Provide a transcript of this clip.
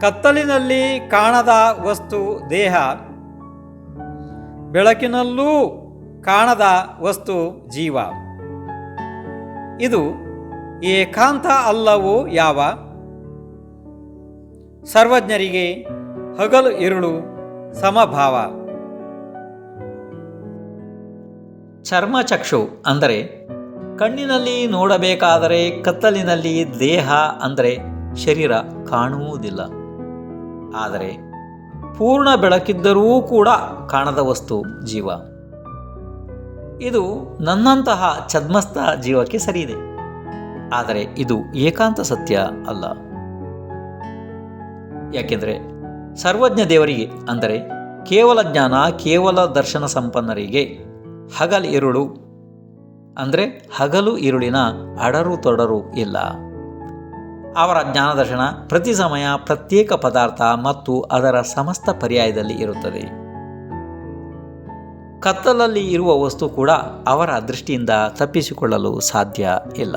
ಕತ್ತಲಿನಲ್ಲಿ ಕಾಣದ ವಸ್ತು ದೇಹ. ಬೆಳಕಿನಲ್ಲೂ ಕಾಣದ ವಸ್ತು ಜೀವ. ಇದು ಏಕಾಂತ ಅಲ್ಲವೋ ಯಾವ? ಸರ್ವಜ್ಞರಿಗೆ ಹಗಲು ಇರುಳು ಸಮಭಾವ. ಚರ್ಮಚಕ್ಷು ಅಂದರೆ ಕಣ್ಣಿನಲ್ಲಿ ನೋಡಬೇಕಾದರೆ ಕತ್ತಲಿನಲ್ಲಿ ದೇಹ ಅಂದರೆ ಶರೀರ ಕಾಣುವುದಿಲ್ಲ. ಆದರೆ ಪೂರ್ಣ ಬೆಳಕಿದ್ದರೂ ಕೂಡ ಕಾಣದ ವಸ್ತು ಜೀವ. ಇದು ನನ್ನಂತಹ ಛದ್ಮಸ್ಥ ಜೀವಕ್ಕೆ ಸರಿಯಿದೆ. ಆದರೆ ಇದು ಏಕಾಂತ ಸತ್ಯ ಅಲ್ಲ. ಯಾಕೆಂದರೆ ಸರ್ವಜ್ಞ ದೇವರಿಗೆ, ಅಂದರೆ ಕೇವಲ ಜ್ಞಾನ, ಕೇವಲ ದರ್ಶನ ಸಂಪನ್ನರಿಗೆ ಹಗಲು ಇರುಳು, ಅಂದರೆ ಹಗಲು ಇರುಳಿನ ಅಡರು ತೊಡರು ಇಲ್ಲ. ಅವರ ಜ್ಞಾನದರ್ಶನ ಪ್ರತಿ ಸಮಯ ಪ್ರತ್ಯೇಕ ಪದಾರ್ಥ ಮತ್ತು ಅದರ ಸಮಸ್ತ ಪರ್ಯಾಯದಲ್ಲಿ ಇರುತ್ತದೆ. ಕತ್ತಲಲ್ಲಿ ಇರುವ ವಸ್ತು ಕೂಡ ಅವರ ದೃಷ್ಟಿಯಿಂದ ತಪ್ಪಿಸಿಕೊಳ್ಳಲು ಸಾಧ್ಯ ಇಲ್ಲ.